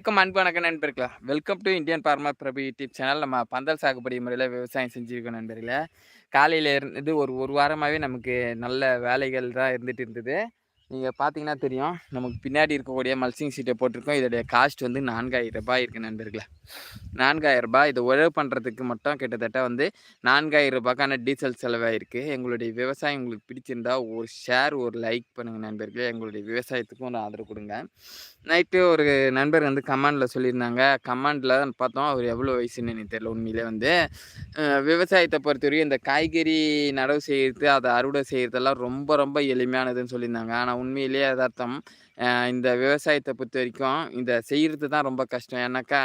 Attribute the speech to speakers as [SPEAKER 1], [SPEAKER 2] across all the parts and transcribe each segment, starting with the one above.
[SPEAKER 1] வணக்கம் அன்பு வணக்கம் நண்பர்களா. Welcome to Indian farmer Prabhu YouTube channel நம்ம பந்தல் சாகுபடி முறையில் விவசாயம் செஞ்சுருக்கோம் நண்பர்களே. காலையில் இருந்து ஒரு ஒரு வாரமாகவே நமக்கு நல்ல வேலைகள் தான் இருந்துகிட்டு இருந்தது. நீங்கள் பார்த்தீங்கன்னா தெரியும் நமக்கு பின்னாடி இருக்கக்கூடிய மல்சிங் சீட்டை போட்டிருக்கோம். இதோடைய காஸ்ட் வந்து நான்காயிரம் ரூபாய் இருக்குது நண்பர்களே. நான்காயிரம் ரூபாய். இதை உழவு பண்ணுறதுக்கு மட்டும் கிட்டத்தட்ட வந்து நான்காயிரம் ரூபாய்க்கான டீசல் செலவாயிருக்கு. எங்களுடைய விவசாயம் உங்களுக்கு பிடிச்சிருந்தா ஒரு ஷேர் ஒரு லைக் பண்ணுங்கள் நண்பர்களே. எங்களுடைய விவசாயத்துக்கும் ஒரு ஆதரவு கொடுங்க. நைட்டு ஒரு நண்பர் வந்து கமாண்டில் சொல்லியிருந்தாங்க. கமாண்டில் பார்த்தோம் அவர் எவ்வளோ வயசுன்னு எனக்கு தெரியல உண்மையிலே வந்து. விவசாயத்தை பொறுத்தவரைக்கும் இந்த காய்கறி நடவு செய்கிறது அதை அறுவடை செய்கிறதெல்லாம் ரொம்ப ரொம்ப எளிமையானதுன்னு சொல்லியிருந்தாங்க. ஆனால் உண்மையிலேயே யதார்த்தம். இந்த விவசாயத்தை பொறுத்த வரைக்கும் இந்த செய்கிறது தான் ரொம்ப கஷ்டம். ஏன்னாக்கா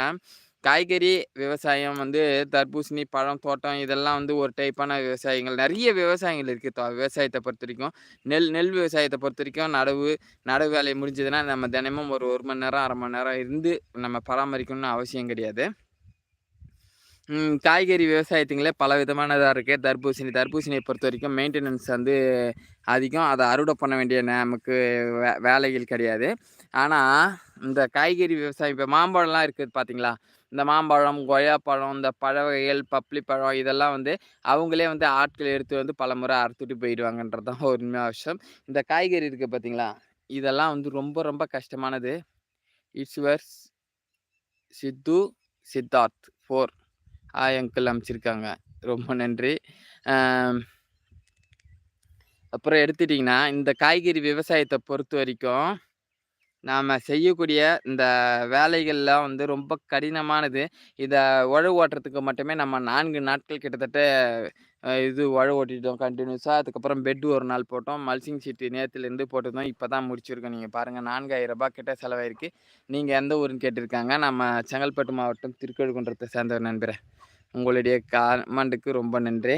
[SPEAKER 1] காய்கறி விவசாயம் வந்து தர்பூசணி பழம் தோட்டம் இதெல்லாம் வந்து ஒரு டைப்பான விவசாயங்கள். நிறைய விவசாயங்கள் இருக்குது விவசாயத்தை பொறுத்த வரைக்கும். நெல் நெல் விவசாயத்தை பொறுத்த வரைக்கும் நடவு நடவு வேலை முடிஞ்சதுன்னா நம்ம தினமும் ஒரு ஒரு மணி நேரம் அரை மணி நேரம் இருந்து நம்ம பராமரிக்கணும்னு அவசியம் கிடையாது. காய்கறி விவசாயத்துங்களே பல விதமானதாக இருக்குது தர்பூசணி தர்பூசணியை பொறுத்த வரைக்கும் மெயின்டெனன்ஸ் வந்து அதிகம். அதை அறுவடை பண்ண வேண்டிய நமக்கு வே வேலைகள் கிடையாது. ஆனால் இந்த காய்கறி விவசாயம் இப்போ மாம்பழம்லாம் இருக்குது பார்த்தீங்களா? இந்த மாம்பழம் கொய்யாப்பழம் இந்த பழ வகைகள் பப்ளி பழம் இதெல்லாம் வந்து அவங்களே வந்து ஆட்கள் எடுத்து வந்து பல முறை அறுத்துட்டு போயிடுவாங்கன்றது தான் ஒரு உண்மையான விஷயம் இந்த காய்கறி இருக்குது பார்த்தீங்களா? இதெல்லாம் வந்து ரொம்ப ரொம்ப கஷ்டமானது. It's verse Sidhu Siddharth four hi uncle அமைச்சிருக்காங்க. ரொம்ப நன்றி. அப்புறம் எடுத்துட்டிங்கன்னா இந்த காய்கறி விவசாயத்தை பொறுத்த வரைக்கும் நாம் செய்யக்கூடிய இந்த வேலைகள்லாம் வந்து ரொம்ப கடினமானது. இதை உழவு ஓட்டுறதுக்கு மட்டுமே நம்ம நான்கு நாட்கள் கிட்டத்தட்ட இது உழவு ஓட்டிட்டோம் கண்டினியூஸாக அதுக்கப்புறம் பெட்டு ஒரு நாள் போட்டோம். மல்சிங் சீட்டு நேற்றுலேருந்து போட்டிருந்தோம் இப்போ தான் முடிச்சிருக்கோம். நீங்கள் பாருங்கள் நான்காயிரம் ரூபாய் கிட்ட செலவாயிருக்கு. நீங்கள் எந்த ஊருன்னு கேட்டிருக்காங்க. நம்ம செங்கல்பட்டு மாவட்டம் திருக்கழுகுன்றத்தை சேர்ந்தவர் நண்பரே. உங்களுடைய கமெண்ட்டுக்கு ரொம்ப நன்றி.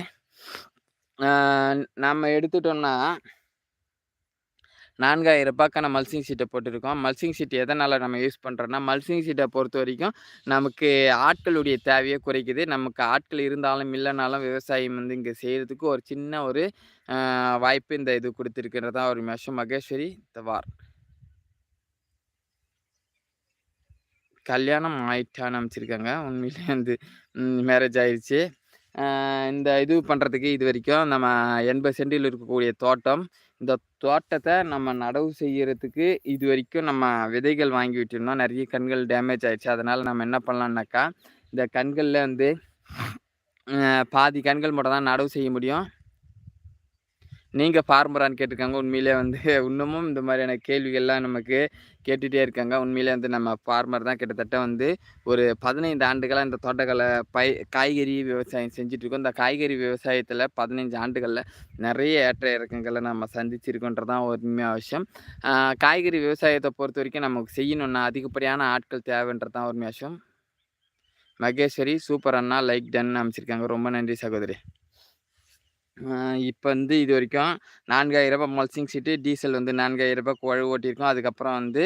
[SPEAKER 1] நம்ம எடுத்துட்டோம்னா நான்காயிரம் ரூபாய்க்கான மல்சிங் சீட்டை போட்டிருக்கோம். மல்சிங் சீட் எதனால் நம்ம யூஸ் பண்ணுறோன்னா மல்சிங் சீட்டை பொறுத்த வரைக்கும் நமக்கு ஆட்களுடைய தேவையை குறைக்குது. நமக்கு ஆட்கள் இருந்தாலும் இல்லைனாலும் விவசாயம் வந்து இங்கே செய்கிறதுக்கு ஒரு சின்ன ஒரு வாய்ப்பு இந்த இது கொடுத்துருக்குன்றதா ஒரு விஷயம் மகேஸ்வரி தவார். கல்யாணம் ஆயிட்டான்னு அமைச்சிருக்காங்க உண்மையிலே வந்து மேரேஜ் ஆயிடுச்சு இந்த இது பண்ணுறதுக்கு இது வரைக்கும் நம்ம எண்பது சென்டில் இருக்கக்கூடிய தோட்டம். இந்த தோட்டத்தை நம்ம நடவு செய்கிறதுக்கு இது வரைக்கும் நம்ம விதைகள் வாங்கி விட்டுருந்தோம். நிறைய கண்கள் டேமேஜ் ஆயிடுச்சு அதனால் நம்ம என்ன பண்ணலான்னாக்கா இந்த கண்களில் வந்து பாதி கண்கள் மட்டும் தான் நடவு செய்ய முடியும். நீங்கள் ஃபார்மரான்னு கேட்டிருக்காங்க. உண்மையிலே வந்து இன்னமும் இந்த மாதிரியான கேள்விகள்லாம் நமக்கு கேட்டுகிட்டே இருக்காங்க. உண்மையிலே வந்து நம்ம ஃபார்மர் தான் கிட்டத்தட்ட வந்து ஒரு பதினைந்து ஆண்டுகளாக இந்த தோட்டக்கலை பை காய்கறி விவசாயம் செஞ்சிட்ருக்கோம். இந்த காய்கறி விவசாயத்தில் பதினைஞ்சு ஆண்டுகளில் நிறைய ஏற்ற இறக்கங்களை நம்ம சந்திச்சிருக்கோன்றதான் ஒரு உண்மையாக விஷயம் காய்கறி விவசாயத்தை பொறுத்த வரைக்கும் நமக்கு செய்யணுன்னா அதிகப்படியான ஆட்கள் தேவைன்றதான் ஒரு விஷயம் மகேஸ்வரி சூப்பர் அண்ணா லைக் டன் அமைச்சிருக்காங்க ரொம்ப நன்றி சகோதரி. இப்போ வந்து இது வரைக்கும் நான்காயிரம் ரூபாய் மல்சிங் சீட்டு டீசல் வந்து நான்காயிரம் ரூபாய்க்கு உழவு ஓட்டியிருக்கோம். அதுக்கப்புறம் வந்து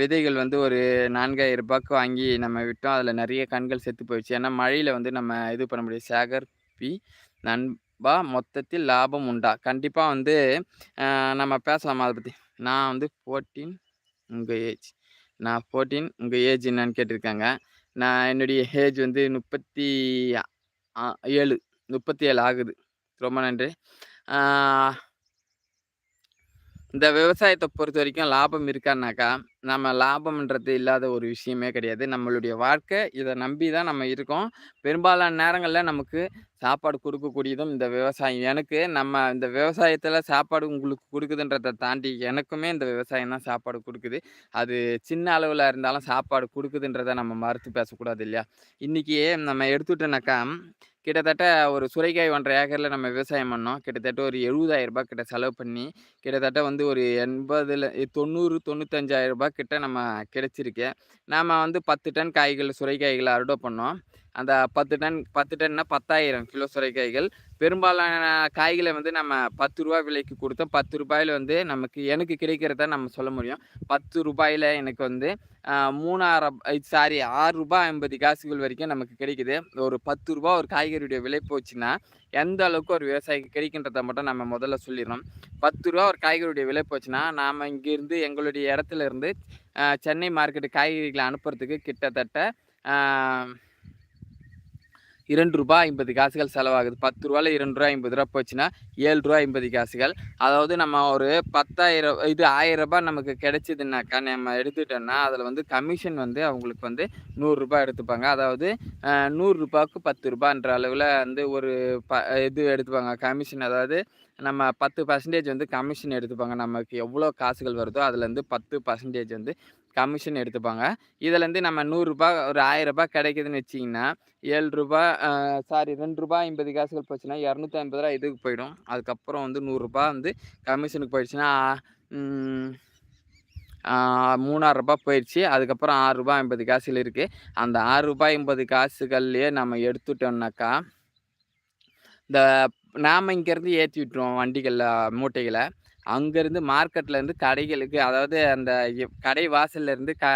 [SPEAKER 1] விதைகள் வந்து ஒரு நான்காயிரம் ரூபாய்க்கு வாங்கி நம்ம விட்டோம். அதில் நிறைய கண்கள் செத்து போயிடுச்சு. ஏன்னா மழையில் வந்து நம்ம இது பண்ண முடியாது. சேகர் பி நண்பா மொத்தத்தில் லாபம் உண்டா? கண்டிப்பாக வந்து நம்ம பேசலாமா அதை பற்றி நான் வந்து ஃபோர்டீன் உங்கள் ஏஜ் நான் ஃபோர்டீன் உங்கள் ஏஜ் என்னன்னு கேட்டிருக்காங்க. நான் என்னுடைய ஏஜ் வந்து முப்பத்தி ஏழு முப்பத்தி ஏழு ஆகுது. ரொம்ப நன்றி. இந்த விவசாயத்தை பொறுத்த வரைக்கும் லாபம் இருக்கான்னாக்கா நம்ம லாபம்ன்றது இல்லாத ஒரு விஷயமே கிடையாது. நம்மளுடைய வாழ்க்கை இதை நம்பி தான் நம்ம இருக்கோம். பெரும்பாலான நேரங்களில் நமக்கு சாப்பாடு கொடுக்கக்கூடியதும் இந்த விவசாயம். எனக்கு நம்ம இந்த விவசாயத்தில் சாப்பாடு உங்களுக்கு கொடுக்குதுன்றதை தாண்டி எனக்குமே இந்த விவசாயம் தான் சாப்பாடு கொடுக்குது. அது சின்ன அளவில் இருந்தாலும் சாப்பாடு கொடுக்குதுன்றதை நம்ம மறுத்து பேசக்கூடாது இல்லையா? இன்றைக்கி நம்ம எடுத்துட்டோனாக்கா கிட்டத்தட்ட ஒரு சுரைக்காய் ஒன்றரை ஏக்கரில் நம்ம விவசாயம் பண்ணோம். கிட்டத்தட்ட ஒரு எழுபதாயிரம் ரூபாய் கிட்ட செலவு பண்ணி கிட்டத்தட்ட வந்து ஒரு எண்பதில் தொண்ணூறு தொண்ணூத்தஞ்சாயிரம் ரூபாய் கிட்ட நம்ம கிடைச்சிருக்கு. நாம் வந்து பத்து டன் காய்கள் சுரைக்காய்களை அறுவடை பண்ணோம். அந்த பத்து டன் பத்து டன்னா பத்தாயிரம் கிலோ சுரைக்காய்கள் பெரும்பாலான காய்களை வந்து நம்ம பத்து ரூபா விலைக்கு கொடுத்தோம். பத்து ரூபாயில் வந்து நமக்கு எனக்கு கிடைக்கிறத நம்ம சொல்ல முடியும். பத்து ரூபாயில் எனக்கு வந்து மூணாயிரம் சாரி ஆறு ரூபாய் ஐம்பது காசுகள் வரைக்கும் நமக்கு கிடைக்குது. ஒரு பத்து ரூபா ஒரு காய்கறியுடைய விலை போச்சுன்னா எந்த அளவுக்கு ஒரு விவசாயிக்கு கிடைக்கின்றதை மட்டும் நம்ம முதல்ல சொல்லிடணும். பத்து ரூபா ஒரு காய்கறியுடைய விலை போச்சுன்னா நாம் இங்கேருந்து எங்களுடைய இடத்துல இருந்து சென்னை மார்க்கெட்டு காய்கறிகளை அனுப்புறதுக்கு கிட்டத்தட்ட இரண்டு ரூபாய் ஐம்பது காசுகள் செலவாகுது. பத்து ரூபாயில் இரண்டு ரூபா ஐம்பது ரூபா போச்சுன்னா ஏழு ரூபா ஐம்பது காசுகள். அதாவது நம்ம ஒரு பத்தாயிரம் இது ஆயிரம் ரூபாய் நமக்கு கிடைச்சதுனாக்கா நம்ம எடுத்துட்டோம்னா அதில் வந்து கமிஷன் வந்து அவங்களுக்கு வந்து நூறுரூபா எடுத்துப்பாங்க. அதாவது நூறுரூபாவுக்கு பத்து ரூபான்ற அளவில் வந்து ஒரு ப இது எடுத்துப்பாங்க. கமிஷன் அதாவது நம்ம பத்து பர்சன்டேஜ் வந்து கமிஷன் எடுத்துப்பாங்க. நமக்கு எவ்வளோ காசுகள் வருதோ அதுலேருந்து பத்து பர்சன்டேஜ் வந்து கமிஷன் எடுத்துப்பாங்க. இதுலேருந்து நம்ம நூறுரூபா ஒரு ஆயிரரூபா கிடைக்குதுன்னு வச்சிங்கன்னா ஏழு ரூபா சாரி ரெண்டு ரூபா ஐம்பது காசுகள் போச்சுன்னா இரநூத்தி ஐம்பது ரூபா இதுக்கு போயிடும். அதுக்கப்புறம் வந்து நூறுரூபா வந்து கமிஷனுக்கு போயிடுச்சுன்னா மூணாயிரரூபா போயிடுச்சு. அதுக்கப்புறம் ஆறுரூபா ஐம்பது காசுகள் இருக்குது அந்த ஆறுரூபா ஐம்பது காசுகள்லேயே நம்ம எடுத்துட்டோம்னாக்கா இந்த நாம் இங்கேருந்து ஏற்றி விட்டுருவோம் வண்டிகளில் மூட்டைகளை. அங்கேருந்து மார்க்கெட்லேருந்து கடைகளுக்கு அதாவது அந்த கடை வாசல்லேருந்து க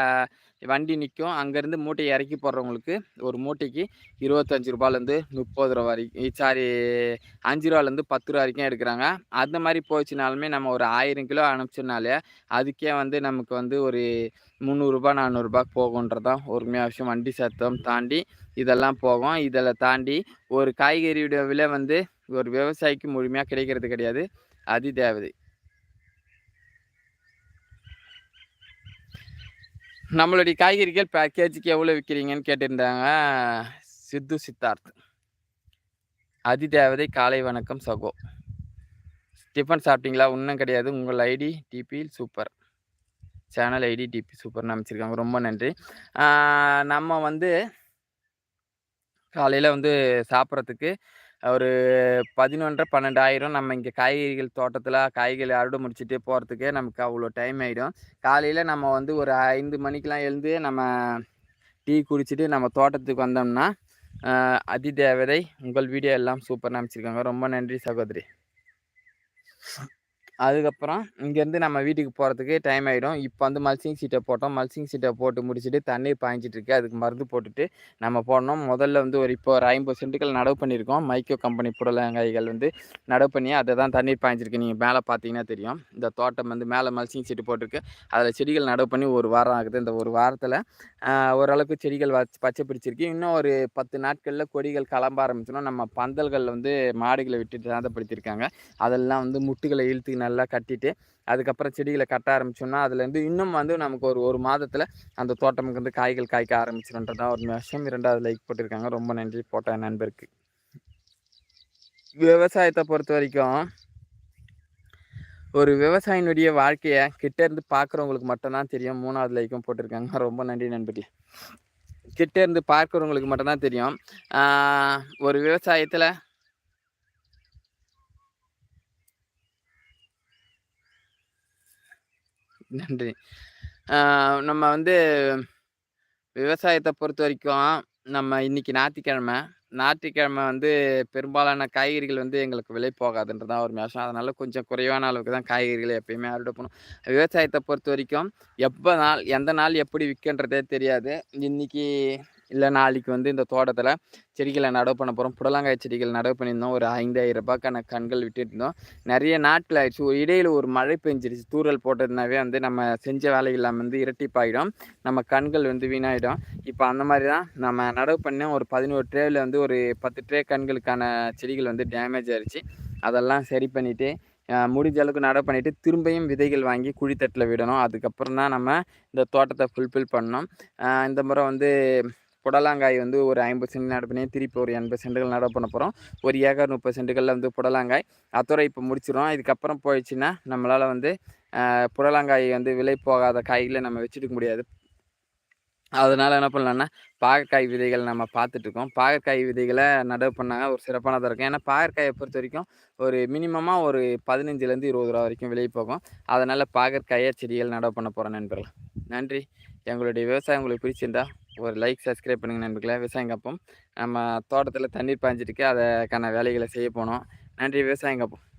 [SPEAKER 1] வண்டி நிற்கும் அங்கேருந்து மூட்டையை இறக்கி போடுறவங்களுக்கு ஒரு மூட்டைக்கு இருபத்தஞ்சி ரூபாலேருந்து முப்பது ரூபா வரைக்கும் சாரி அஞ்சு ரூபாலேருந்து பத்து ரூபா வரைக்கும் எடுக்கிறாங்க. அந்த மாதிரி போச்சுனாலுமே நம்ம ஒரு ஆயிரம் கிலோ அனுப்பிச்சோம்னாலே அதுக்கே வந்து நமக்கு வந்து ஒரு முந்நூறுரூபா நானூறுரூபா போகுன்றதான் ஒருமையாக விஷயம். வண்டி சத்தம் தாண்டி இதெல்லாம் போகும். இதில் தாண்டி ஒரு காய்கறியோட விலை வந்து ஒரு விவசாயிக்கு முழுமையாக கிடைக்கிறது கிடையாது. அதி தேவதை. நம்மளுடைய காய்கறிகள் பேக்கேஜுக்கு எவ்வளோ விற்கிறீங்கன்னு கேட்டிருந்தாங்க? சித்து சித்தார்த். அதி தேவதை காலை வணக்கம் சகோ. டிஃபன் சாப்பிட்டீங்களா? ஒன்றும் கிடையாது. உங்கள் ID DP super. Channel ID DP சூப்பர்னு அமைச்சிருக்காங்க. ரொம்ப நன்றி. நம்ம வந்து காலையில் வந்து சாப்பிட்றதுக்கு ஒரு பதினொன்றரை பன்னெண்டாயிரம் நம்ம இங்கே காய்கறிகள் தோட்டத்தில் காய்கறி அறுவடை முடிச்சுட்டு போகிறதுக்கே நமக்கு அவ்வளோ டைம் ஆகிடும் காலையில் நம்ம வந்து ஒரு ஐந்து மணிக்கெலாம் எழுந்து நம்ம டீ குடிச்சிட்டு நம்ம தோட்டத்துக்கு வந்தோம்னா அதி தேவதை உங்கள் வீடியோ எல்லாம் சூப்பராக அமைச்சிருக்காங்க. ரொம்ப நன்றி சகோதரி. அதுக்கப்புறம் இங்கேருந்து நம்ம வீட்டுக்கு போகிறதுக்கு டைம் ஆகிடும் இப்போ வந்து மல்சிங் சீட்டை போட்டோம். மல்சிங் சீட்டை போட்டு முடிச்சுட்டு தண்ணீர் பாய்ஞ்சிட்ருக்கு அதுக்கு மருந்து போட்டுட்டு நம்ம போடணும். முதல்ல வந்து ஒரு இப்போ ஒரு ஐம்பது சென்ட்டுகள் நடவு பண்ணியிருக்கோம். மைக்கோ கம்பெனி புடலங்காய்கள் வந்து நடவு பண்ணி அதை தான் தண்ணீர் பாய்ஞ்சிருக்கு. நீங்கள் மேலே பார்த்தீங்கன்னா தெரியும். இந்த தோட்டம் வந்து மேலே மல்சிங் சீட்டு போட்டிருக்கு. அதில் செடிகள் நடவு பண்ணி ஒரு வாரம் ஆகுது. இந்த ஒரு வாரத்தில் ஓரளவுக்கு செடிகள் வச்சு பச்சை பிடிச்சிருக்கு. இன்னும் ஒரு பத்து நாட்களில் கொடிகள் கிளம்ப ஆரம்பிச்சோன்னா நம்ம பந்தல்களில் வந்து மாடுகளை விட்டுட்டு சாதப்படுத்தியிருக்காங்க அதெல்லாம் வந்து முட்டுகளை இழுத்து நல்லா கட்டிட்டு அதுக்கப்புறம் செடிகளை கட்ட ஆரம்பிச்சோம்னா அதுலேருந்து இன்னும் வந்து நமக்கு ஒரு ஒரு மாதத்தில் அந்த தோட்டமுக்கு வந்து காய்கள் காய்க்க ஆரம்பிச்சிருன்றதான் ஒரு விஷயம். இரண்டாவது லைக் போட்டிருக்காங்க. ரொம்ப நன்றி. போட்ட நண்பருக்கு. விவசாயத்தை பொறுத்த வரைக்கும் ஒரு விவசாயினுடைய வாழ்க்கையை கிட்ட இருந்து பார்க்குறவங்களுக்கு மட்டும்தான் தெரியும். மூணாவது லைக்கும் போட்டிருக்காங்க. ரொம்ப நன்றி நண்பர்களே. கிட்ட இருந்து பார்க்குறவங்களுக்கு மட்டும்தான் தெரியும். ஒரு விவசாயத்தில் நன்றி. நம்ம வந்து விவசாயத்தை பொறுத்த வரைக்கும் நம்ம இன்னைக்கு ஞாயிற்றுக்கிழமை. ஞாயிற்றுக்கிழமை வந்து பெரும்பாலான காய்கறிகள் வந்து எங்களுக்கு விலை போகாதுன்றது தான் ஒரு மேஷம் அதனால் கொஞ்சம் குறைவான அளவுக்கு தான் காய்கறிகளை எப்பயுமே அறுவடை பண்ணுவோம். விவசாயத்தை பொறுத்த வரைக்கும் எப்போ நாள் எந்த நாள் எப்படி விற்கின்றதே தெரியாது. இன்றைக்கி இல்லை நாளைக்கு வந்து இந்த தோட்டத்தில் செடிகளை நடவு பண்ண போகிறோம் புடலங்காய் செடிகள் நடவு பண்ணியிருந்தோம். ஒரு ஐந்தாயிரம் ரூபாய்க்கான கண்கள் விட்டுருந்தோம் நிறைய நாட்கள் ஆயிடுச்சு. ஒரு இடையில் ஒரு மழை பெஞ்சிருச்சு. தூரல் போட்டதுனாவே வந்து நம்ம செஞ்ச வேலைகள் வந்து இரட்டிப்பாயிடும். நம்ம கண்கள் வந்து வீணாயிடும். இப்போ அந்த மாதிரி தான் நம்ம நடவு பண்ண ஒரு பதினோரு ட்ரேவில் வந்து ஒரு பத்து ட்ரே கண்களுக்கான செடிகள் வந்து டேமேஜ் ஆயிடுச்சு அதெல்லாம் சரி பண்ணிவிட்டு முடிஞ்ச அளவுக்கு நடவு பண்ணிவிட்டு திரும்பியும் விதைகள் வாங்கி குழித்தட்டில் விடணும். அதுக்கப்புறம் தான் நம்ம இந்த தோட்டத்தை ஃபுல்ஃபில் பண்ணணும். இந்த முறை வந்து புடலாங்காய் வந்து ஒரு ஐம்பது சென்ட் நட பண்ணி திருப்பி ஒரு எண்பது சென்ட்டுகள் நடவு பண்ண போகிறோம் ஒரு ஏக்கர் முப்பது சென்ட்டுகளில் வந்து புடலாங்காய். அத்துறை இப்போ முடிச்சிடும் இதுக்கப்புறம் போயிடுச்சுன்னா நம்மளால் வந்து புடலாங்காய் வந்து விலை போகாத காய்களை நம்ம வச்சுருக்க முடியாது. அதனால் என்ன பண்ணலான்னா பாகற்காய் விதைகள் நம்ம பார்த்துட்ருக்கோம் பாகற்காய் விதைகளை நடவு பண்ணாங்க. ஒரு சிறப்பானதாக இருக்கும். ஏன்னா பாகற்காயை பொறுத்த வரைக்கும் ஒரு மினிமமாக ஒரு பதினஞ்சுலேருந்து இருபது ரூபா வரைக்கும் விலை போகும். அதனால் பாகற்காயை செடிகள் நடவு பண்ண போகிறேன் நண்பர்கள். நன்றி. எங்களுடைய விவசாயம் உங்களுக்கு பிடிச்சிருந்தா ஒரு லைக் சப்ஸ்கிரைப் பண்ணுங்கள் நண்பர்களே. விவசாயம் கப்போம். நம்ம தோட்டத்தில் தண்ணீர் பாய்ஞ்சிருக்கு அதற்கான வேலைகளை செய்ய போனோம். நன்றி. விவசாயம் கப்போம்.